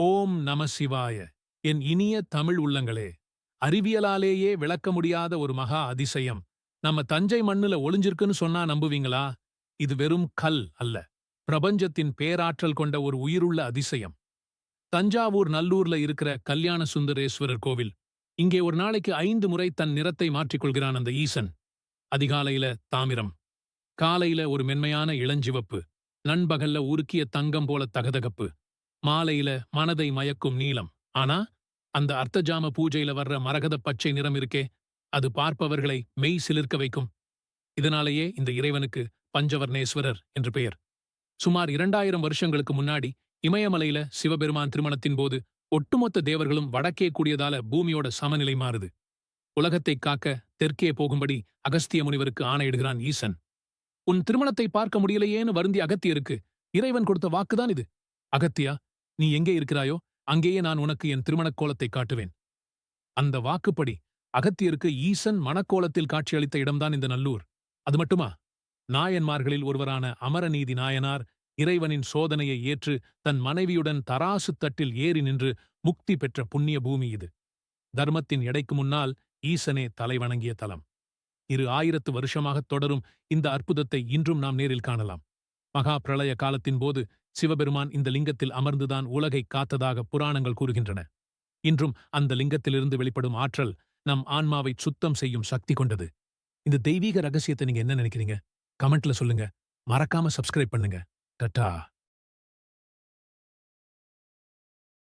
ஓம் நம சிவாய. என் இனிய தமிழ் உள்ளங்களே அறிவியலாலேயே விளக்க முடியாத ஒரு மகா அதிசயம். நம்ம தஞ்சை மண்ணுல ஒளிஞ்சிருக்குன்னு சொன்னா நம்புவீங்களா? இது வெறும் கல் அல்ல பிரபஞ்சத்தின் பேராற்றல் கொண்ட ஒரு உயிருள்ள அதிசயம். தஞ்சாவூர் நல்லூர்ல இருக்கிற கல்யாண சுந்தரேஸ்வரர் கோவில். இங்கே ஒரு நாளைக்கு ஐந்து முறை தன் நிறத்தை மாற்றிக்கொள்கிறான் அந்த ஈசன். அதிகாலையில தாமிரம் காலையில ஒரு மென்மையான இளஞ்சிவப்பு நண்பகல்ல உருக்கிய தங்கம் போல தகதகப்பு. மாலையில மனதை மயக்கும் நீளம். ஆனா அந்த அர்த்தஜாம பூஜையில வர்ற மரகத பச்சை நிறம் இருக்கே அது பார்ப்பவர்களை மெய் சிலிர்க்க வைக்கும். இதனாலேயே இந்த இறைவனுக்கு பஞ்சவர்ணேஸ்வரர் என்று பெயர். சுமார் இரண்டாயிரம் வருஷங்களுக்கு முன்னாடி இமயமலையில சிவபெருமான் திருமணத்தின் போது ஒட்டுமொத்த தேவர்களும் வடக்கே கூடியதால பூமியோட சமநிலை மாறுது. உலகத்தை காக்க தெற்கே போகும்படி அகஸ்திய முனிவருக்கு ஆணையிடுகிறான் ஈசன். உன் திருமணத்தை பார்க்க முடியலையேன்னு வருந்தி அகத்தியருக்கு இறைவன் கொடுத்த வாக்குதான் இது. அகத்தியா நீ எங்கே இருக்கிறாயோ அங்கேயே நான் உனக்கு என் திருமணக் கோலத்தை காட்டுவேன். அந்த வாக்குப்படி அகத்தியருக்கு ஈசன் மணக்கோலத்தில் காட்சியளித்த இடம்தான் இந்த நல்லூர். அது மட்டுமா? நாயன்மார்களில் ஒருவரான அமரநீதி நாயனார் இறைவனின் சோதனையை ஏற்று தன் மனைவியுடன் தராசு தட்டில் ஏறி நின்று முக்தி பெற்ற புண்ணிய பூமி இது. தர்மத்தின் எடைக்கு முன்னால் ஈசனே தலைவணங்கிய தலம். இரு ஆயிரத்து வருஷமாகத் தொடரும் இந்த அற்புதத்தை இன்றும் நாம் நேரில் காணலாம். மகா பிரளய காலத்தின் போது சிவபெருமான் இந்த லிங்கத்தில் அமர்ந்துதான் உலகை காத்ததாக புராணங்கள் கூறுகின்றன. இன்றும் அந்த லிங்கத்திலிருந்து வெளிப்படும் ஆற்றல் நம் ஆன்மாவை சுத்தம் செய்யும் சக்தி கொண்டது. இந்த தெய்வீக ரகசியத்தை நீங்க என்ன நினைக்கிறீங்க? கமெண்ட்ல சொல்லுங்க. மறக்காம சப்ஸ்கிரைப் பண்ணுங்க. டட்டா.